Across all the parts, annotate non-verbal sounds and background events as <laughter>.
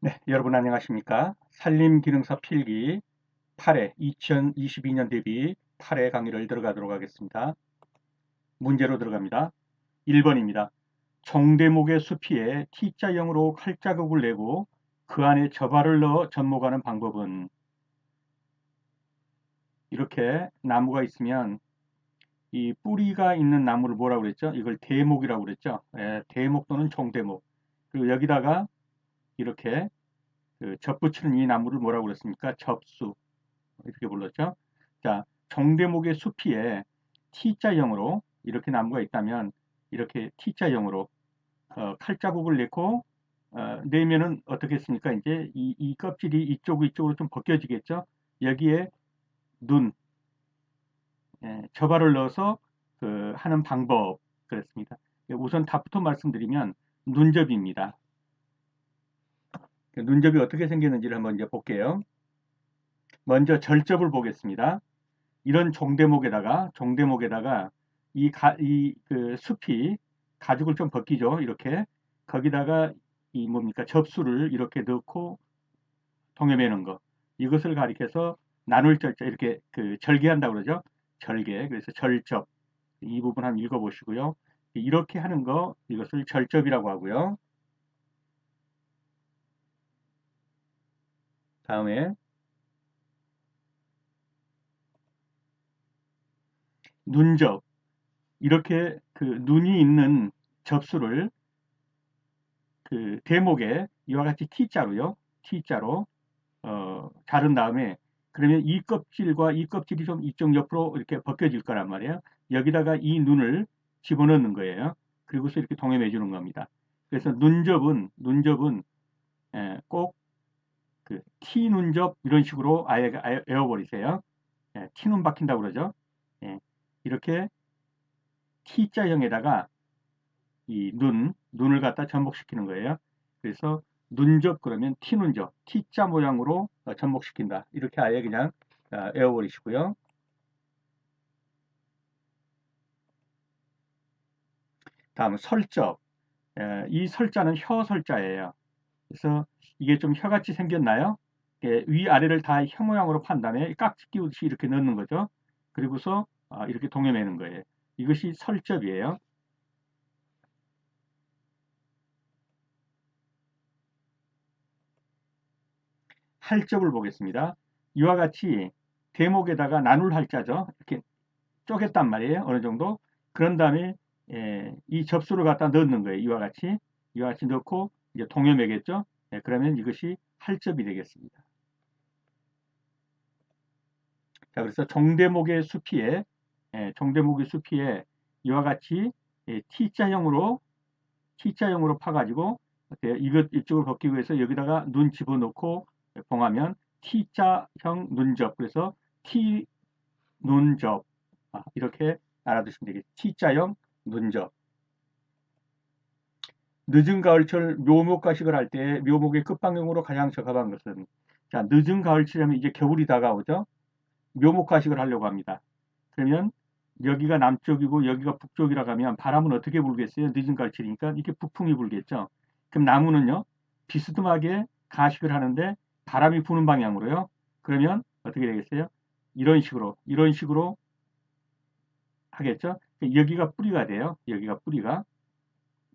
네, 여러분 안녕하십니까? 산림기능사 필기 8회 2022년 대비 8회 강의를 들어가도록 하겠습니다. 문제로 들어갑니다. 1번입니다. 종대목의 수피에 T자형으로 칼자국을 내고 그 안에 저발을 넣어 접목하는 방법은 이렇게 나무가 있으면 이 뿌리가 있는 나무를 뭐라고 그랬죠? 이걸 대목이라고 그랬죠? 예, 대목 또는 종대목. 그리고 여기다가 이렇게 그 접붙이는 이 나무를 뭐라고 그랬습니까? 접수 이렇게 불렀죠. 자, 종대목의 수피에 T자형으로 이렇게 나무가 있다면 이렇게 T자형으로 어, 칼자국을 내고 어, 내면은 어떻겠습니까? 이제 이, 이 껍질이 이쪽 이쪽으로 좀 벗겨지겠죠. 여기에 눈 예, 저발을 넣어서 그 하는 방법 그랬습니다. 우선 답부터 말씀드리면 눈접입니다. 그 눈접이 어떻게 생겼는지를 한번 이제 볼게요. 먼저 절접을 보겠습니다. 이런 종대목에다가 종대목에다가 이, 가, 이 그 숲이 가죽을 좀 벗기죠. 이렇게 거기다가 이 뭡니까 접수를 이렇게 넣고 동여매는 거 이것을 가리켜서 나눌 절자 이렇게 그 절개한다고 그러죠. 절개 그래서 절접 이 부분 한번 읽어보시고요. 이렇게 하는 거 이것을 절접이라고 하고요. 다음에 눈접 이렇게 그 눈이 있는 접수를 그 대목에 이와 같이 T자로요. T자로 어, 자른 다음에 그러면 이 껍질과 이 껍질이 좀 이쪽 옆으로 이렇게 벗겨질 거란 말이에요. 여기다가 이 눈을 집어넣는 거예요. 그리고서 이렇게 동여매 주는 겁니다. 그래서 눈접은 눈접은 예, 꼭 그 T 눈 접 이런 식으로 아예, 외워버리세요. 예, T 눈 박힌다고 그러죠. 예, 이렇게 T자형에다가 이 눈, 눈을 갖다 접목시키는 거예요. 그래서 눈접 그러면 T 눈접, T자 모양으로 어, 접목시킨다. 이렇게 아예 그냥 어, 외워버리시고요. 다음 설접. 예, 이 설자는 혀 설자예요. 그래서 이게 좀 혀같이 생겼나요? 예, 위아래를 다 혀 모양으로 판 다음에 깍지 끼우듯이 이렇게 넣는 거죠. 그리고서 아, 이렇게 동여매는 거예요. 이것이 설접이에요. 할접을 보겠습니다. 이와 같이 대목에다가 나눌 할자죠. 이렇게 쪼갰단 말이에요. 어느 정도. 그런 다음에 예, 이 접수를 갖다 넣는 거예요. 이와 같이 이와 같이 넣고 이제 동여매겠죠. 네, 그러면 이것이 할접이 되겠습니다. 자, 그래서 종대목의 수피에 예, 종대목의 수피에 이와 같이 예, T자형으로 T자형으로 파가지고 이것 이쪽을 벗기고 해서 여기다가 눈 집어넣고 봉하면 T자형 눈접 그래서 T 눈접 아, 이렇게 알아두시면 되겠죠. T자형 눈접 늦은 가을철 묘목 가식을 할 때 묘목의 끝방향으로 가장 적합한 것은 자 늦은 가을철이면 이제 겨울이 다가오죠. 묘목 가식을 하려고 합니다. 그러면 여기가 남쪽이고 여기가 북쪽이라고 하면 바람은 어떻게 불겠어요? 늦은 가을철이니까 이렇게 북풍이 불겠죠. 그럼 나무는요 비스듬하게 가식을 하는데 바람이 부는 방향으로요. 그러면 어떻게 되겠어요? 이런 식으로 이런 식으로 하겠죠. 여기가 뿌리가 돼요. 여기가 뿌리가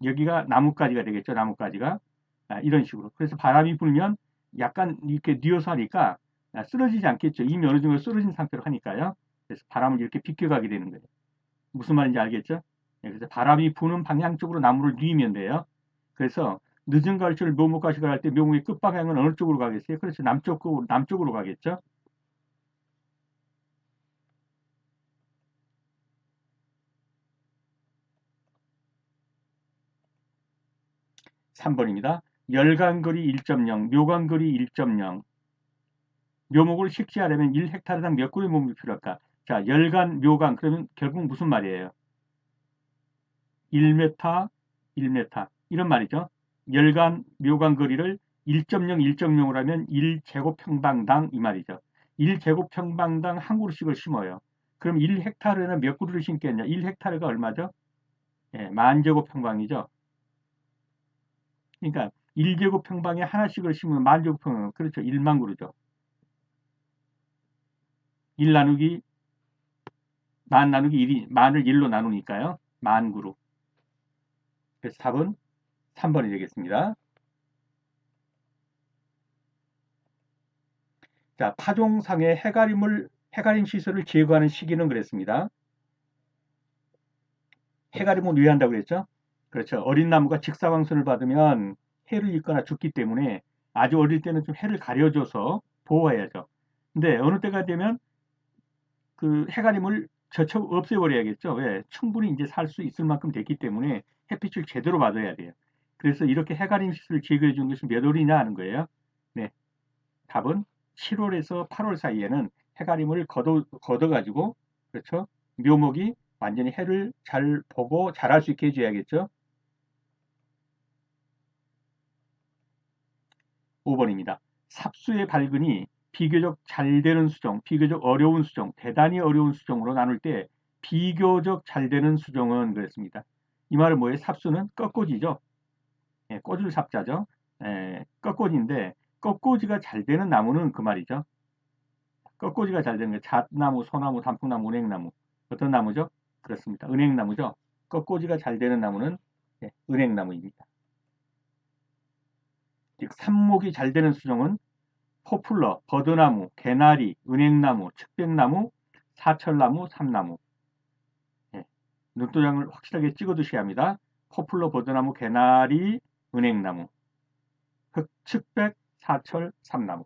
여기가 나뭇가지가 되겠죠. 나뭇가지가. 아, 이런 식으로. 그래서 바람이 불면 약간 이렇게 뉘어서 하니까 아, 쓰러지지 않겠죠. 이미 어느 정도 쓰러진 상태로 하니까요. 그래서 바람을 이렇게 비껴가게 되는 거예요. 무슨 말인지 알겠죠? 네, 그래서 바람이 부는 방향 쪽으로 나무를 뉘면 돼요. 그래서 늦은 가을철 묘목가식을 할때 묘목의 끝방향은 어느 쪽으로 가겠어요? 그래서 남쪽으로, 남쪽으로 가겠죠? 3번입니다. 열간거리 1.0, 묘간거리 1.0. 묘목을 식지하려면 1헥타르당 몇 그루의 묘목이 필요할까? 자, 열간, 묘간, 그러면 결국 무슨 말이에요? 1m, 1m. 이런 말이죠. 열간, 묘간 거리를 1.0, 1.0으로 하면 1제곱평방당 이 말이죠. 1제곱평방당 한 그루씩을 심어요. 그럼 1헥타르는 몇 그루를 심겠냐? 1헥타르가 얼마죠? 예, 만 제곱평방이죠. 그러니까 1제곱 평방에 하나씩을 심으면 만 제곱 평방 그렇죠. 1만 그루죠. 1 나누기 만 나누기 1이 만을 1로 나누니까요. 만 그루. 그래서 답은 3번이 되겠습니다. 자, 파종상의 해가림을 해가림 시설을 제거하는 시기는 그랬습니다. 해가림을 위한다고 그랬죠? 그렇죠. 어린 나무가 직사광선을 받으면 해를 입거나 죽기 때문에 아주 어릴 때는 좀 해를 가려줘서 보호해야죠. 근데 어느 때가 되면 그 해가림을 저쳐 없애버려야겠죠. 왜? 충분히 이제 살 수 있을 만큼 됐기 때문에 햇빛을 제대로 받아야 돼요. 그래서 이렇게 해가림 시설을 제거해 준 것이 몇 월이냐 하는 거예요. 네. 답은 7월에서 8월 사이에는 해가림을 걷어, 걷어가지고, 그렇죠? 묘목이 완전히 해를 잘 보고 자랄 수 있게 해줘야겠죠? 5번입니다. 삽수의 발근이 비교적 잘 되는 수종, 비교적 어려운 수종, 대단히 어려운 수종으로 나눌 때 비교적 잘 되는 수종은 그랬습니다. 이 말은 뭐예요? 삽수는 꺾꽂이죠. 예, 꽂을 삽자죠. 예, 꺾꽂이인데 꺾꽂이가 잘 되는 나무는 그 말이죠. 꺾꽂이가 잘 되는 게 잣나무, 소나무, 단풍나무, 은행나무. 어떤 나무죠? 그렇습니다. 은행나무죠. 꺾꽂이가 잘 되는 나무는 예, 은행나무입니다. 즉 삽목이 잘 되는 수종은 포플러, 버드나무, 개나리, 은행나무, 측백나무, 사철나무, 삼나무. 예, 눈도장을 확실하게 찍어 두셔야 합니다. 포플러, 버드나무, 개나리, 은행나무, 흑, 측백, 사철, 삼나무.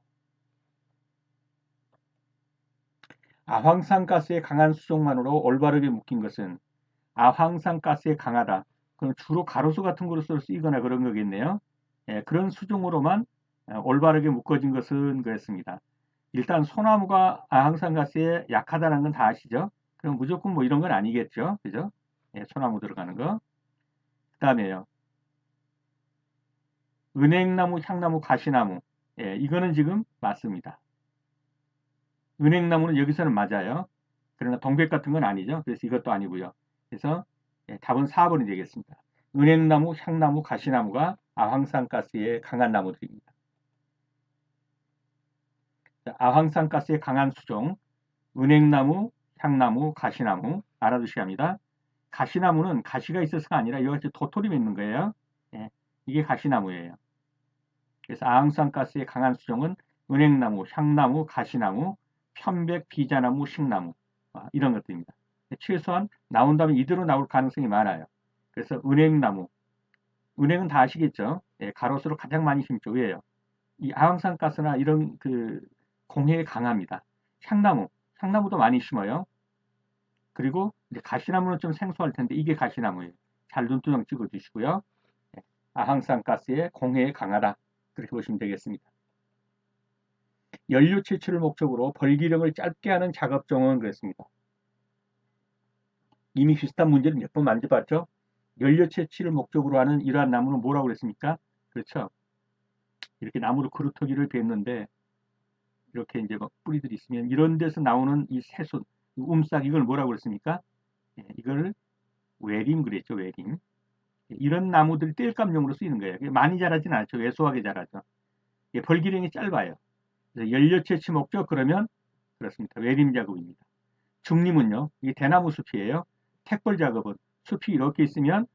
아황산가스의 강한 수종만으로 올바르게 묶인 것은 아황산가스의 강하다. 그럼 주로 가로수 같은 거로 쓰이거나 그런 거겠네요. 예, 그런 수종으로만 어, 올바르게 묶어진 것은 그랬습니다. 일단 소나무가 아황산가스에 약하다는 건 다 아시죠? 그럼 무조건 뭐 이런 건 아니겠죠? 그죠? 예, 소나무 들어가는 거. 그 다음에요. 은행나무, 향나무, 가시나무. 예, 이거는 지금 맞습니다. 은행나무는 여기서는 맞아요. 그러나 동백 같은 건 아니죠. 그래서 이것도 아니고요. 그래서 예, 답은 4번이 되겠습니다. 은행나무, 향나무, 가시나무가 아황산가스의 강한 나무들입니다. 아황산가스의 강한 수종, 은행나무, 향나무, 가시나무 알아두셔야 합니다. 가시나무는 가시가 있어서가 아니라 이같이 도토리 맺는 거예요. 예, 이게 가시나무예요. 그래서 아황산가스의 강한 수종은 은행나무, 향나무, 가시나무, 편백, 비자나무, 식나무 아, 이런 것들입니다. 최소한 나온다면 이대로 나올 가능성이 많아요. 그래서 은행나무, 은행은 다 아시겠죠? 예, 가로수로 가장 많이 심죠. 왜요? 이 아황산가스나 이런 그 공해에 강합니다. 향나무, 향나무도 많이 심어요. 그리고 이제 가시나무는 좀 생소할 텐데 이게 가시나무예요. 잘 눈두덩 찍어 주시고요. 예, 아황산가스의 공해에 강하다. 그렇게 보시면 되겠습니다. 연료 채취를 목적으로 벌기령을 짧게 하는 작업종은 그랬습니다. 이미 비슷한 문제를 몇 번 만져봤죠? 연료 채취를 목적으로 하는 이러한 나무는 뭐라고 그랬습니까? 그렇죠? 이렇게 나무로 그루터기를 뱉는데 이렇게 이제 막 뿌리들이 있으면 이런 데서 나오는 이 새순, 움싹 이걸 뭐라고 그랬습니까? 예, 이걸 외림 그랬죠, 외림. 이런 나무들이 땔감용으로 쓰이는 거예요. 많이 자라진 않죠. 왜소하게 자라죠. 예, 벌기령이 짧아요. 연료 채취 목적 그러면 그렇습니다. 외림 작업입니다. 중림은요, 이 대나무 숲이에요. 택벌 작업은 숲이 이렇게 있으면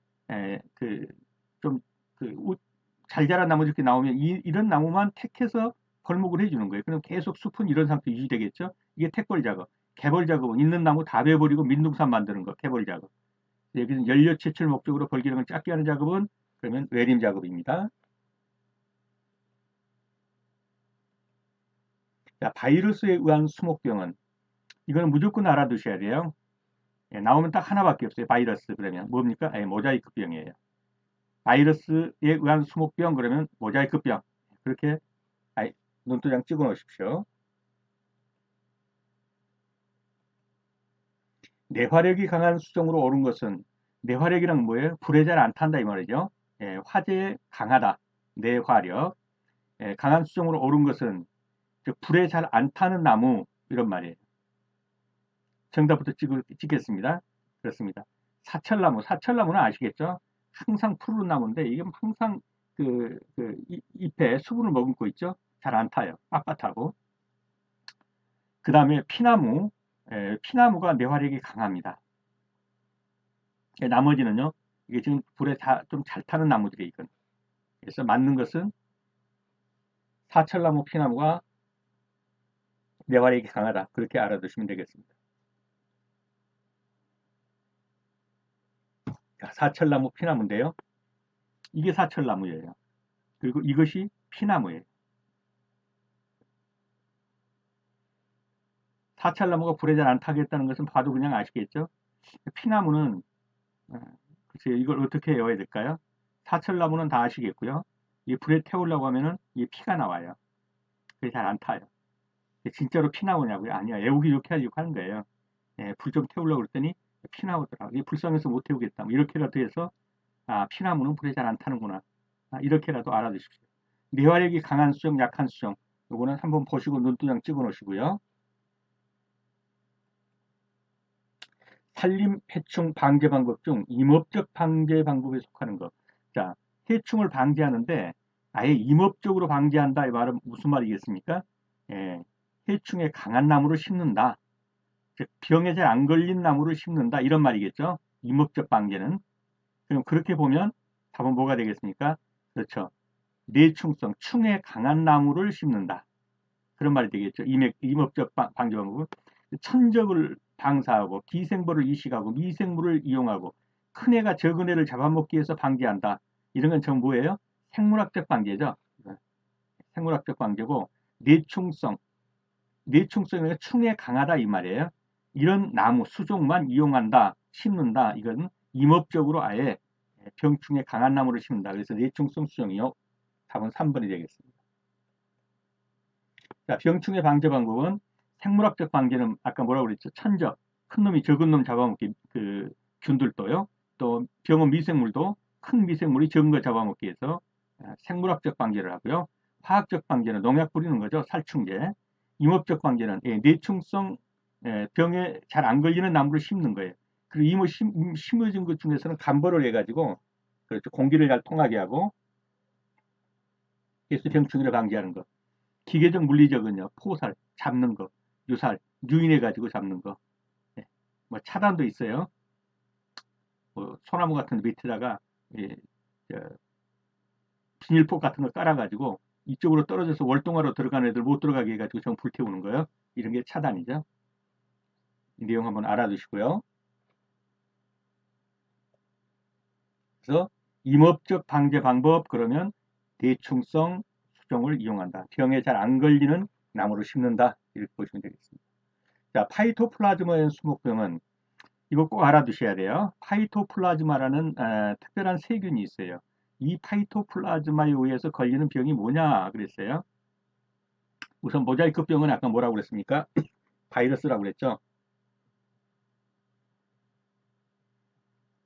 그좀 그잘 자란 나무 이렇게 나오면 이, 이런 나무만 택해서 벌목을 해주는 거예요. 그럼 계속 숲은 이런 상태 유지되겠죠. 이게 택벌 작업. 개벌 작업은 있는 나무 다 베버리고 민둥산 만드는 거. 개벌 작업. 여기는 연료 채취를 목적으로 벌기름을 작게 하는 작업은 그러면 외림 작업입니다. 자, 바이러스에 의한 수목병은 이거는 무조건 알아두셔야 돼요. 예, 나오면 딱 하나밖에 없어요. 바이러스 그러면 뭡니까? 예, 모자이크병이에요. 바이러스에 의한 수목병 그러면 모자이크병 그렇게 아이, 눈도장 찍어 놓으십시오. 내화력이 강한 수정으로 오른 것은 내화력이란 뭐예요? 불에 잘 안 탄다 이 말이죠. 예, 화재에 강하다. 내화력. 예, 강한 수정으로 오른 것은 불에 잘 안 타는 나무 이런 말이에요. 정답부터 찍, 찍겠습니다. 그렇습니다. 사철나무, 사철나무는 아시겠죠? 항상 푸른 나무인데 이게 항상 그 그, 잎에 수분을 머금고 있죠. 잘 안 타요. 빳빳하고. 그 다음에 피나무, 에, 피나무가 뇌화력이 강합니다. 예, 나머지는요, 이게 지금 불에 좀 잘 타는 나무들이 이건. 그래서 맞는 것은 사철나무, 피나무가 뇌화력이 강하다. 그렇게 알아두시면 되겠습니다. 자, 사철나무, 피나무인데요. 이게 사철나무예요. 그리고 이것이 피나무예요. 사철나무가 불에 잘 안 타겠다는 것은 봐도 그냥 아시겠죠? 피나무는 어, 글쎄요 이걸 어떻게 외워야 될까요? 사철나무는 다 아시겠고요. 이 불에 태우려고 하면은 이 피가 나와요. 그게 잘 안 타요. 진짜로 피 나오냐고요? 아니야. 애우기 좋게 하려고 하는 거예요. 예, 불 좀 태우려고 그랬더니 피 나오더라. 이게 불쌍해서 못 태우겠다. 뭐 이렇게라도 해서 아, 피나무는 불에 잘 안 타는구나. 아, 이렇게라도 알아두십시오. 뇌화력이 강한 수정, 약한 수정. 요거는 한번 보시고 눈두장 찍어 놓으시고요. 산림 해충 방제 방법 중 임업적 방제 방법에 속하는 것. 자, 해충을 방지하는데 아예 임업적으로 방지한다 이 말은 무슨 말이겠습니까? 예, 해충에 강한 나무를 심는다. 즉 병에 잘 안 걸린 나무를 심는다 이런 말이겠죠. 임업적 방제는 그럼 그렇게 보면 답은 뭐가 되겠습니까? 그렇죠. 내충성, 충에 강한 나무를 심는다. 그런 말이 되겠죠. 임업적 방제 방법은 천적을 방사하고 기생벌을 이식하고 미생물을 이용하고 큰 애가 적은 애를 잡아먹기 위해서 방지한다. 이런 건 전부 뭐예요? 생물학적 방제죠. 생물학적 방제고 내충성, 내충성이 충에 강하다 이 말이에요. 이런 나무 수종만 이용한다, 심는다. 이건 임업적으로 아예 병충에 강한 나무를 심는다. 그래서 내충성 수종이요. 답은 3번이 되겠습니다. 자, 병충해 방제 방법은 생물학적 방제는 아까 뭐라고 그랬죠? 천적, 큰 놈이 적은 놈 잡아먹기 그 균들도요. 또 병원 미생물도 큰 미생물이 적은 거 잡아먹기 위해서 아, 생물학적 방제를 하고요. 화학적 방제는 농약 뿌리는 거죠. 살충제. 임업적 방제는 예, 내충성 예, 병에 잘 안 걸리는 나무를 심는 거예요. 그리고 이모 심, 심어진 것 중에서는 간벌을 해가지고 그렇죠. 공기를 잘 통하게 하고 그래서 병충해를 방지하는 것. 기계적 물리적은요. 포살, 잡는 거, 유살, 유인해가지고 잡는 거. 예, 뭐 차단도 있어요. 뭐 소나무 같은 밑에다가 예, 비닐폭 같은 거 깔아가지고 이쪽으로 떨어져서 월동하러 들어가는 애들 못 들어가게 해가지고 전 불태우는 거예요. 이런 게 차단이죠. 이 내용 한번 알아두시고요. 그래서 임업적 방제 방법 그러면 대충성 수종을 이용한다. 병에 잘 안 걸리는 나무를 심는다. 이렇게 보시면 되겠습니다. 자, 파이토플라즈마의 수목병은 이거 꼭 알아두셔야 돼요. 파이토플라즈마라는 에, 특별한 세균이 있어요. 이 파이토플라즈마에 의해서 걸리는 병이 뭐냐 그랬어요. 우선 모자이크 병은 아까 뭐라고 그랬습니까? <clears throat> 바이러스라고 그랬죠.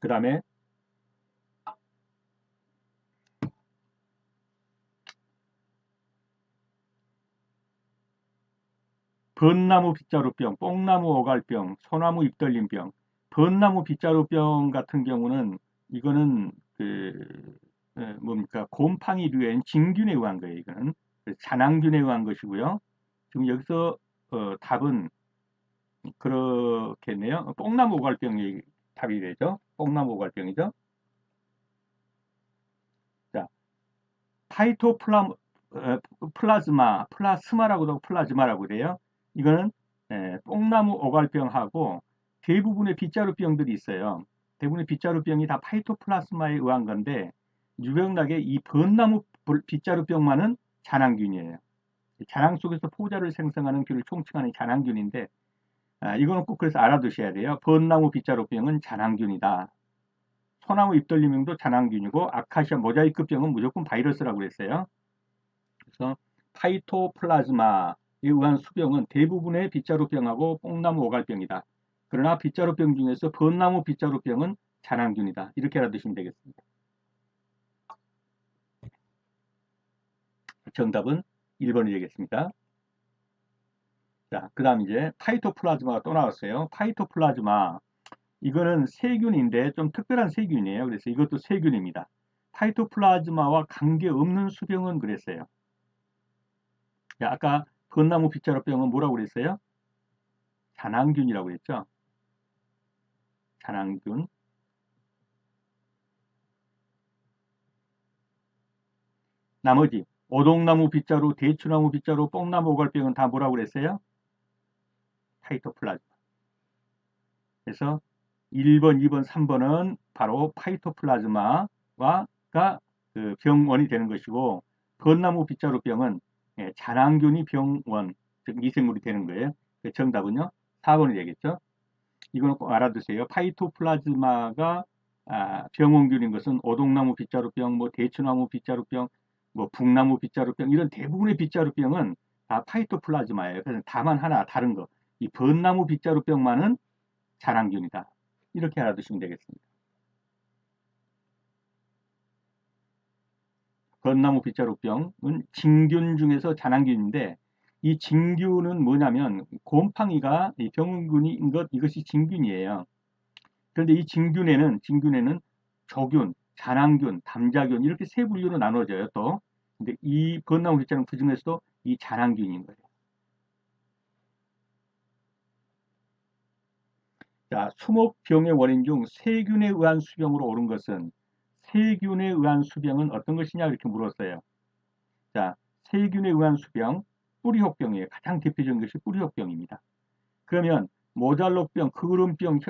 그 다음에 번나무 빗자루병, 뽕나무 오갈병, 소나무 입떨림병, 번나무 빗자루병 같은 경우는 이거는 그 뭡니까 곰팡이류의 진균에 의한 거예요. 이거는 잔항균에 의한 것이고요. 지금 여기서 어, 답은 그렇겠네요. 뽕나무 오갈병이 답이 되죠. 뽕나무 오갈병이죠. 자, 파이토플라 플라즈마, 플라스마라고도 플라즈마라고 그래요. 이거는 에, 뽕나무 오갈병하고 대부분의 빗자루병들이 있어요. 대부분의 빗자루병이 다 파이토플라스마에 의한 건데 유병나게 이 번나무 빗자루병만은 잔항균이에요. 잔항 속에서 포자를 생성하는 균을 총칭하는 잔항균인데 아, 이거는 꼭 그래서 알아두셔야 돼요. 번나무 빗자루병은 잔항균이다. 소나무 잎돌림병도 잔항균이고 아카시아 모자이크병은 무조건 바이러스라고 그랬어요. 그래서 파이토플라즈마에 의한 수병은 대부분의 빗자루병하고 뽕나무 오갈병이다. 그러나 빗자루병 중에서 번나무 빗자루병은 잔항균이다. 이렇게 알아두시면 되겠습니다. 정답은 1번이 되겠습니다. 자, 그 다음 이제 파이토플라즈마가 또 나왔어요. 파이토플라즈마. 이거는 세균인데 좀 특별한 세균이에요. 그래서 이것도 세균입니다. 파이토플라즈마와 관계없는 수병은 그랬어요. 자, 아까 건나무 빗자루병은 뭐라고 그랬어요? 잔항균이라고 했죠. 잔항균. 나머지 오동나무 빗자루, 대추나무 빗자루, 뽕나무 오갈병은 다 뭐라고 그랬어요? 파이토플라즈마. 그래서 1번, 2번, 3번은 바로 파이토플라즈마가 그 병원이 되는 것이고 건나무 빗자루 병은 예, 잔항균이 병원, 즉 미생물이 되는 거예요. 그 정답은요. 4번이 되겠죠. 이거는 꼭 알아두세요. 파이토플라즈마가 아, 병원균인 것은 오동나무 빗자루병, 뭐 대추나무 빗자루병, 뭐 북나무 빗자루병 이런 대부분의 빗자루병은 다 파이토플라즈마예요. 그래서 다만 하나 다른 거. 이 번나무 빗자루병만은 잔항균이다. 이렇게 알아두시면 되겠습니다. 번나무 빗자루병은 진균 중에서 잔항균인데 이 진균은 뭐냐면 곰팡이가 이 병균인 것 이것이 진균이에요. 그런데 이 진균에는 진균에는 조균, 잔항균, 담자균 이렇게 세 분류로 나눠져요. 또 근데 이 번나무 빗자루는 그 중에서도 이 잔항균인 거예요. 자, 수목병의 원인 중 세균에 의한 수병으로 오른 것은 세균에 의한 수병은 어떤 것이냐 이렇게 물었어요. 자, 세균에 의한 수병, 뿌리혹병이에요. 가장 대표적인 것이 뿌리혹병입니다. 그러면 모잘록병, 그름병,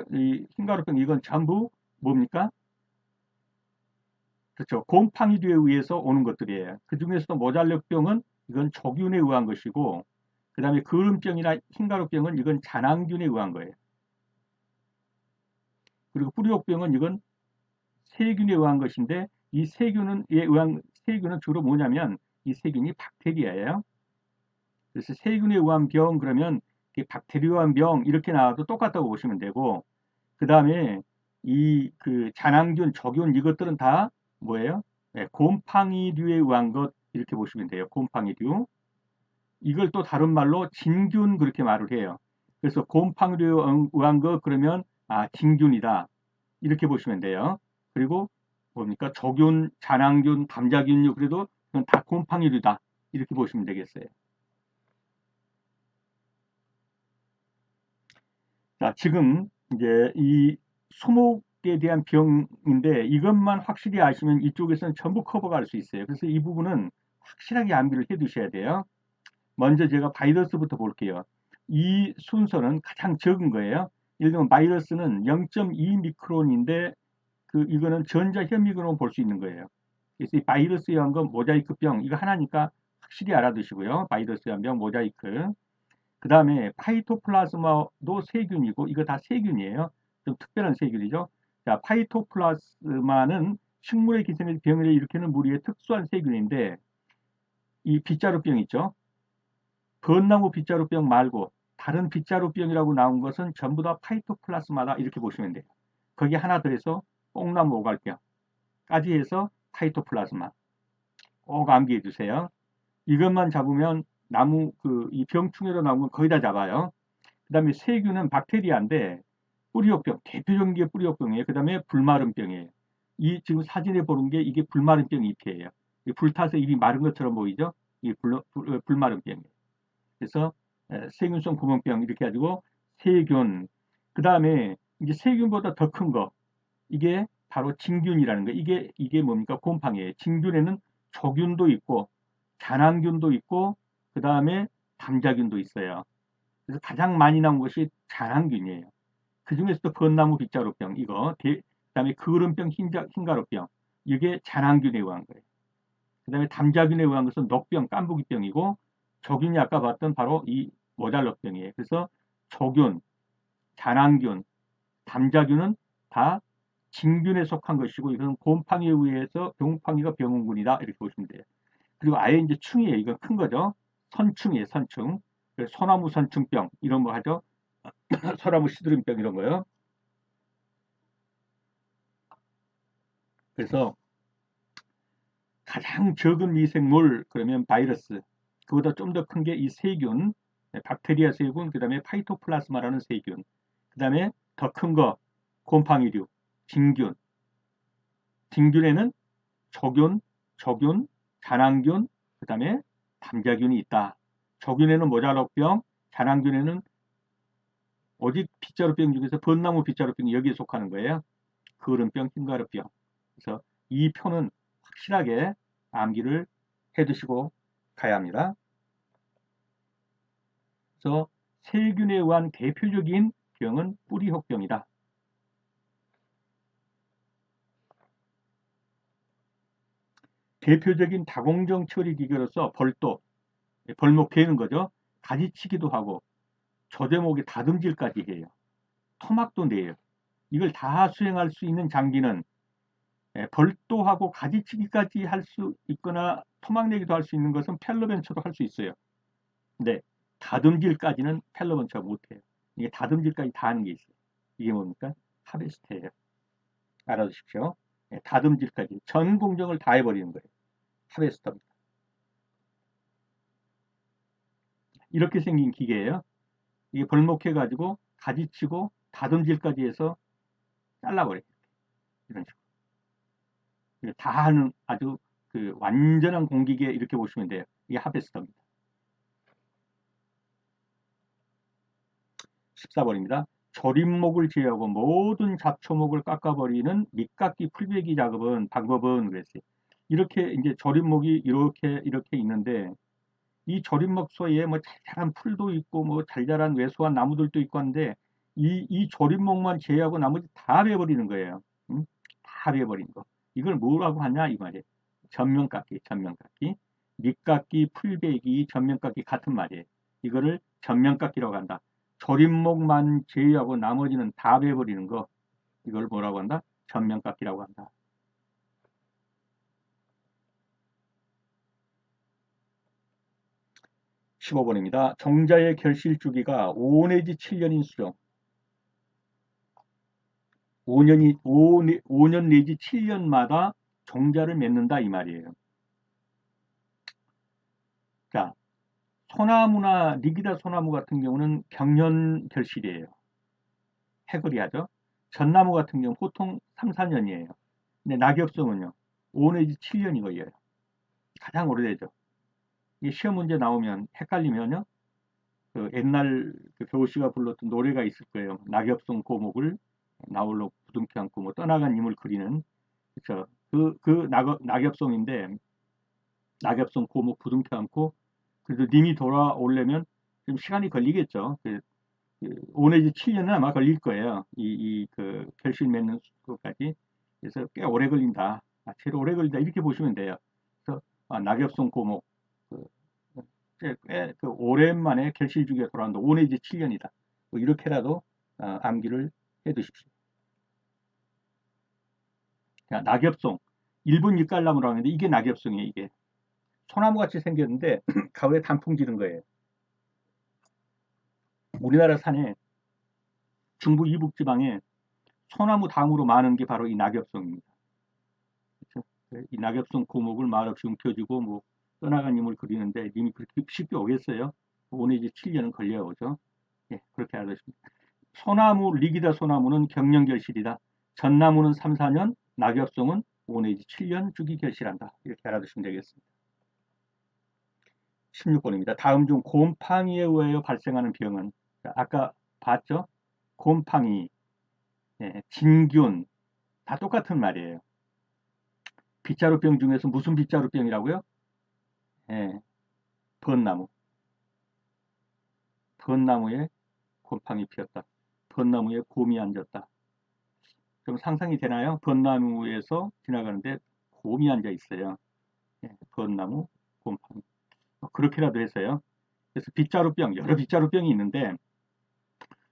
흰가루병 이건 전부 뭡니까? 그렇죠. 곰팡이류에 의해서 오는 것들이에요. 그 중에서도 모잘록병은 이건 조균에 의한 것이고 그 다음에 그름병이나 흰가루병은 이건 잔항균에 의한 거예요. 그리고 뿌리혹병은 이건 세균에 의한 것인데 이 세균은 에 의한 세균은 주로 뭐냐면 이 세균이 박테리아예요. 그래서 세균에 의한 병 그러면 박테리아한 병 이렇게 나와도 똑같다고 보시면 되고 그 다음에 이 그 잔항균, 적균 이것들은 다 뭐예요? 네, 곰팡이류에 의한 것 이렇게 보시면 돼요. 곰팡이류. 이걸 또 다른 말로 진균 그렇게 말을 해요. 그래서 곰팡이류에 의한 것 그러면 아 진균이다. 이렇게 보시면 돼요. 그리고 뭡니까? 적균, 잔항균, 담자균류 그래도 그건 다 곰팡이류다. 이렇게 보시면 되겠어요. 자, 지금 이제 이 수목에 대한 병인데 이것만 확실히 아시면 이쪽에서는 전부 커버가 할 수 있어요. 그래서 이 부분은 확실하게 암기를 해 두셔야 돼요. 먼저 제가 바이러스부터 볼게요. 이 순서는 가장 적은 거예요. 예를 들면 바이러스는 0.2 미크론인데 그 이거는 전자 현미경으로 볼 수 있는 거예요. 그래서 이 바이러스에 의한 건 모자이크병 이거 하나니까 확실히 알아두시고요. 바이러스에 의한 병 모자이크. 그 다음에 파이토플라즈마도 세균이고 이거 다 세균이에요. 좀 특별한 세균이죠. 자, 파이토플라즈마는 식물의 기생의 병을 일으키는 무리의 특수한 세균인데 이 빗자루병 있죠. 건나무 빗자루병 말고 다른 빗자루 병이라고 나온 것은 전부 다 파이토플라스마다 이렇게 보시면 돼요. 거기 하나 더해서 뽕나무 오갈병까지 해서 파이토플라스마 꼭 암기해 주세요. 이것만 잡으면 나무 그 이 병충해로 나온 건 거의 다 잡아요. 그 다음에 세균은 박테리아인데 뿌리옥병 대표적인 게 뿌리옥병이에요. 그 다음에 불마름병이에요. 이 지금 사진에 보는 게 이게 불마름병 잎이에요. 불타서 입이 마른 것처럼 보이죠? 이 불, 불, 불마름병이에요. 그래서 세균성 구멍병 이렇게 가지고 세균. 그 다음에 이제 세균보다 더 큰 거. 이게 바로 진균이라는 거. 이게 이게 뭡니까? 곰팡이에요. 진균에는 조균도 있고 잔항균도 있고 그 다음에 담자균도 있어요. 그래서 가장 많이 나온 것이 잔항균이에요. 그 중에서도 건나무 빗자루병 이거 그 다음에 그름병 흰가루병. 이게 잔항균에 의한 거예요. 그 다음에 담자균에 의한 것은 녹병 깐부기병이고 조균이 아까 봤던 바로 이 모잘럭병이에요. 그래서 조균, 잔항균, 담자균은 다 진균에 속한 것이고 이것은 곰팡이에 의해서 곰팡이가 병원군이다 이렇게 보시면 돼요. 그리고 아예 이제 충이에요. 이건 큰 거죠. 선충이에요. 선충. 소나무 선충병 이런 거 하죠. <coughs> 소나무 시드름병 이런 거요. 그래서 가장 적은 미생물 그러면 바이러스 그보다 좀 더 큰 게 이 세균 네, 박테리아 세균, 그 다음에 파이토플라스마라는 세균, 그 다음에 더 큰 거 곰팡이류, 진균. 진균에는 적균, 적균, 잔항균, 그 다음에 담자균이 있다. 적균에는 모자록병, 잔항균에는 오직 빗자루병 중에서 번나무 빗자루병이 여기에 속하는 거예요. 거름병, 흰가루병. 그래서 이 표는 확실하게 암기를 해 두시고 가야 합니다. 그래서 세균에 의한 대표적인 병은 뿌리혹병이다. 대표적인 다공정 처리 기계로서 벌도, 벌목 베는 거죠. 가지치기도 하고 저대목에 다듬질까지 해요. 토막도 내요. 이걸 다 수행할 수 있는 장비는 벌도하고 가지치기까지 할 수 있거나 토막 내기도 할 수 있는 것은 펠로벤처도 할수 있어요. 근데 다듬질까지는 펠로벤처가 못해요. 이게 다듬질까지 다 하는 게 있어요. 이게 뭡니까? 하베스트예요. 알아두십시오. 다듬질까지 전 공정을 다 해버리는 거예요. 하베스터입니다. 이렇게 생긴 기계예요. 이게 벌목해가지고 가지치고 다듬질까지 해서 잘라버려요. 이런 식으로. 다 하는 아주 그 완전한 공기계 이렇게 보시면 돼요. 이게 하베스터입니다. 14번입니다. 조림목을 제외하고 모든 잡초목을 깎아버리는 밑깎기 풀베기 작업은 방법은 그랬어요. 이렇게 이제 조림목이 이렇게 이렇게 있는데 이 조림목 소에 뭐 잘 자란 풀도 있고 뭐 잘 자란 왜소한 나무들도 있고 한데 이, 이 조림목만 제외하고 나머지 다 베버리는 거예요. 응? 다 베버린 거. 이걸 뭐라고 하냐 이 말이에요. 전면깎기, 전면깎기. 밑깎기, 풀베기, 전면깎기 같은 말이에요. 이거를 전면깎기라고 한다. 조림목만 제외하고 나머지는 다 베버리는 거. 이걸 뭐라고 한다? 전면깎기라고 한다. 15번입니다. 정자의 결실 주기가 5 내지 7년인 수령. 5년이 5, 5년 내지 7년마다 정자를 맺는다 이 말이에요. 자, 소나무나 니기다 소나무 같은 경우는 경년 결실이에요. 해거리 하죠. 전나무 같은 경우 보통 3, 4년이에요. 근데 낙엽송은요. 5 내지 7년이 걸려요. 가장 오래되죠. 이 시험 문제 나오면 헷갈리면요. 그 옛날 그 교우 씨가 불렀던 노래가 있을 거예요. 낙엽송 고목을 나홀로 부둥켜 안고 뭐 떠나간 님을 그리는 그쵸. 그, 그 낙, 낙엽송인데 낙엽송 고목 부둥켜 안고 그래도 님이 돌아오려면 좀 시간이 걸리겠죠. 그, 그5 내지 7년은 아마 걸릴 거예요. 이, 이, 그, 결실 맺는 것까지. 그래서 꽤 오래 걸린다. 아, 제일 오래 걸린다. 이렇게 보시면 돼요. 그래서, 아, 낙엽송 고목, 꽤그 오랜만에 결실 주기가 돌아온다. 5 내지 7년이다. 뭐 이렇게라도 어, 암기를 해 두십시오. 자, 낙엽송. 일본 육갈나무라고 하는데 이게 낙엽송이에요. 이게. 소나무 같이 생겼는데 <clears throat> 가을에 단풍 지는 거예요. 우리나라 산에 중부 이북 지방에 소나무 당으로 많은 게 바로 이 낙엽송입니다. 그렇죠? 이 낙엽송 고목을 말없이 움켜쥐고 뭐 떠나간 님을 그리는데 님이 그렇게 쉽게 오겠어요? 5 내지 7년은 걸려오죠. 예, 그렇게 알아두십니다. 소나무, 리기다 소나무는 경련결실이다. 전나무는 3, 4년, 낙엽송은 5 내지 7년 주기 결실한다. 이렇게 알아두시면 되겠습니다. 16번입니다. 다음 중 곰팡이에 의하여 발생하는 병은 아까 봤죠? 곰팡이, 예, 진균 다 똑같은 말이에요. 빗자루병 중에서 무슨 빗자루병이라고요? 예, 번나무. 번나무에 곰팡이 피었다. 번나무에 곰이 앉았다. 좀 상상이 되나요? 번나무에서 지나가는데 곰이 앉아 있어요. 예, 번나무, 곰팡이. 뭐 그렇게라도 해서요. 그래서 빗자루병, 여러 빗자루병이 있는데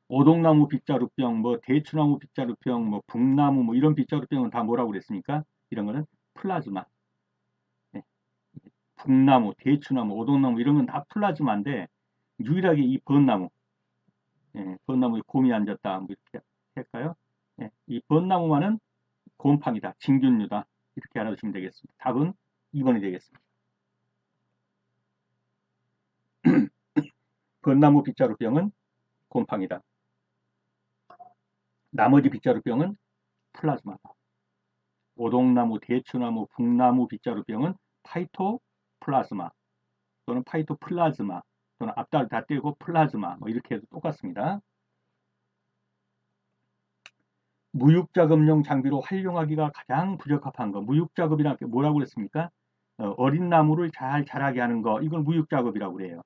오동나무 빗자루병, 뭐 대추나무 빗자루병, 뭐 북나무 뭐 이런 빗자루병은 다 뭐라고 그랬습니까? 이런 거는 플라즈마. 북나무, 대추나무, 오동나무 이런 건 다 플라즈마인데 유일하게 이 번나무, 예, 번나무에 곰이 앉았다 뭐 이렇게 할까요? 예, 이 번나무만은 곰팡이다, 진균류다 이렇게 알아두시면 되겠습니다. 답은 2번이 되겠습니다. <clears throat> 번나무 빗자루병은 곰팡이다. 나머지 빗자루병은 플라즈마다. 오동나무, 대추나무, 북나무 빗자루병은 파이토플라즈마 또는 파이토플라즈마 또는 앞달 다 떼고 플라즈마 뭐 이렇게 해도 똑같습니다. 무육작업용 장비로 활용하기가 가장 부적합한 거. 무육작업이란 게 뭐라고 그랬습니까? 어, 린 나무를 잘 자라게 하는 거. 이걸 무육작업이라고 그래요.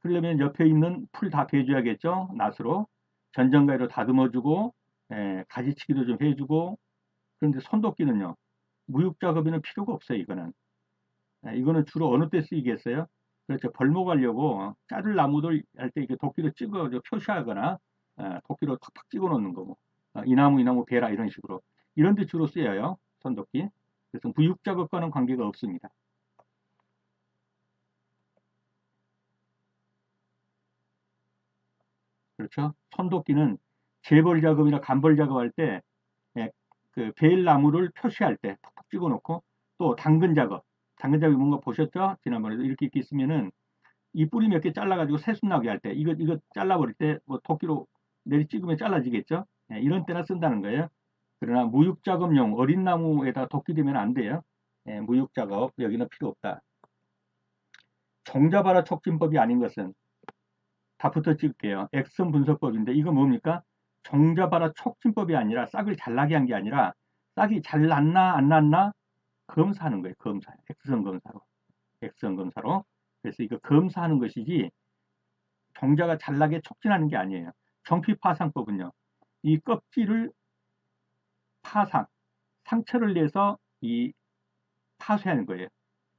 그러려면 옆에 있는 풀다 개줘야겠죠? 낫으로. 전정가위로 다듬어주고, 에, 가지치기도 좀 해주고, 그런데 손도끼는요, 무육작업에는 필요가 없어요, 이거는. 에, 이거는 주로 어느 때 쓰이겠어요? 그렇죠. 벌목하려고 자를 나무들 할 때 이렇게 도끼로 찍어 표시하거나, 에, 도끼로 탁탁 찍어 놓는 거고. 어, 이 나무, 이 나무 베라 이런 식으로. 이런 데 주로 쓰여요. 손도끼. 그래서 무육작업과는 관계가 없습니다. 그렇죠. 손도끼는 재벌 작업이나 간벌 작업할 때, 예, 그 베일 나무를 표시할 때 톡톡 찍어 놓고, 또 당근 작업. 당근 작업이 뭔가 보셨죠? 지난번에도 이렇게 이렇게 있으면은, 이 뿌리 몇 개 잘라가지고 새순 나게 할 때, 이거, 이거 잘라버릴 때, 뭐, 도끼로 내리 찍으면 잘라지겠죠? 예, 이런 때나 쓴다는 거예요. 그러나 무육 작업용 어린 나무에다 도끼 대면 안 돼요. 예, 무육 작업 여기는 필요 없다. 종자바라 촉진법이 아닌 것은 다 붙어 찍을게요. 액선 분석법인데 이거 뭡니까? 종자바라 촉진법이 아니라 싹을 잘나게 한 게 아니라 싹이 잘 났나 안 났나 검사하는 거예요. 검사. 액선 검사로. 액선 검사로. 그래서 이거 검사하는 것이지 종자가 잘나게 촉진하는 게 아니에요. 정피 파상법은요. 이 껍질을 파상, 상처를 내서 이 파쇄하는 거예요.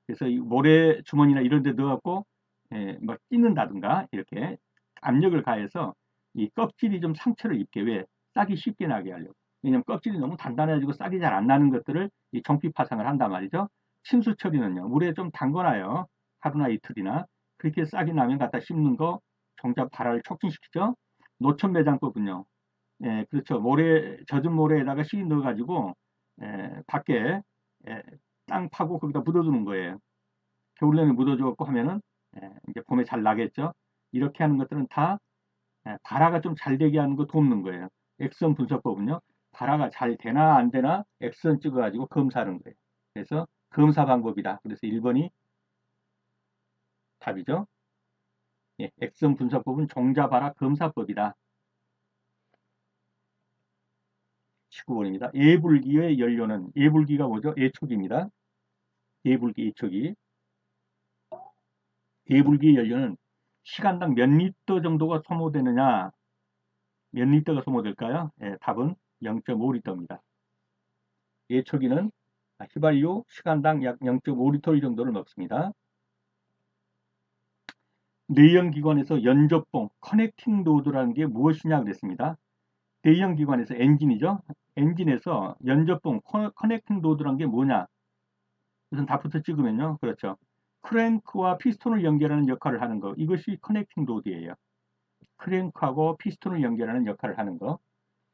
그래서 이 모래 주머니나 이런 데 넣어갖고 예, 뭐 찢는다든가 이렇게 압력을 가해서 이 껍질이 좀 상처를 입게 왜 싹이 쉽게 나게 하려고. 왜냐면 껍질이 너무 단단해가지고 싹이 잘 안 나는 것들을 이 정피 파상을 한단 말이죠. 침수 처리는요. 물에 좀 담궈놔요. 하루나 이틀이나. 그렇게 싹이 나면 갖다 씹는 거 정작 발화를 촉진시키죠. 노천 매장법은요. 예, 그렇죠. 모래, 젖은 모래에다가 씨 넣어가지고, 예, 밖에, 예, 땅 파고 거기다 묻어두는 거예요. 겨울 내내 묻어주고 하면은, 예, 이제 봄에 잘 나겠죠. 이렇게 하는 것들은 다, 예, 발화가 좀 잘 되게 하는 거 돕는 거예요. 액선 분석법은요. 발화가 잘 되나 안 되나 액선 찍어가지고 검사하는 거예요. 그래서 검사 방법이다. 그래서 1번이 답이죠. 예, 액선 분석법은 종자 발화 검사법이다. 19번입니다. 예불기의 연료는 예불기가 뭐죠? 예초기입니다. 예불기 예초기. 예불기의 연료는 시간당 몇 리터 정도가 소모되느냐? 몇 리터가 소모될까요? 예, 답은 0.5리터입니다. 예초기는 휘발유 시간당 약 0.5리터 정도를 먹습니다. 내연기관에서 연접봉, 커넥팅 노드라는 게 무엇이냐 그랬습니다. 대형기관에서 엔진이죠. 엔진에서 연접봉, 커넥팅 노드란 게 뭐냐? 우선 다 붙어 찍으면요. 그렇죠. 크랭크와 피스톤을 연결하는 역할을 하는 거. 이것이 커넥팅 노드예요. 크랭크하고 피스톤을 연결하는 역할을 하는 거.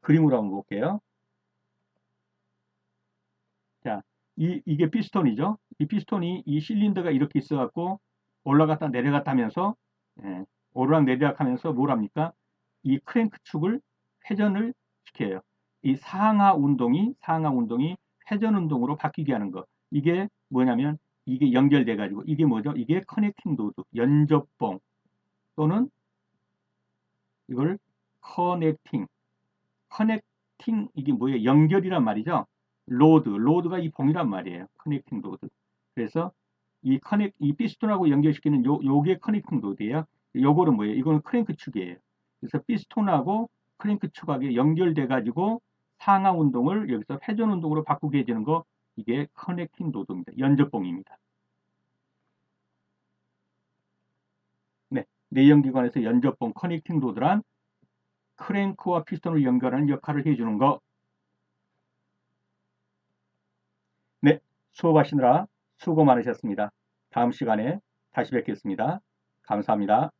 그림으로 한번 볼게요. 자, 이, 이게 피스톤이죠. 이 피스톤이 이 실린더가 이렇게 있어갖고 올라갔다 내려갔다 하면서 예, 오르락 내리락 하면서 뭘 합니까? 이 크랭크 축을 회전을 시켜요. 이 상하 운동이 상하 운동이 회전 운동으로 바뀌게 하는 거. 이게 뭐냐면 이게 연결돼 가지고 이게 뭐죠? 이게 커넥팅 노드, 연접봉 또는 이걸 커넥팅 커넥팅 이게 뭐예요? 연결이란 말이죠. 로드, 로드가 이 봉이란 말이에요. 커넥팅 로드. 그래서 이 커넥 이 피스톤하고 연결시키는 요 요게 커넥팅 로드예요. 요거는 뭐예요? 이거는 크랭크 축이에요. 그래서 피스톤하고 크랭크 축하게 연결돼 가지고 상하 운동을 여기서 회전 운동으로 바꾸게 해주는 거 이게 커넥팅 노드입니다. 연접봉입니다. 네, 내연기관에서 연접봉 커넥팅 노드란 크랭크와 피스톤을 연결하는 역할을 해주는 거. 네, 수업하시느라 수고 많으셨습니다. 다음 시간에 다시 뵙겠습니다. 감사합니다.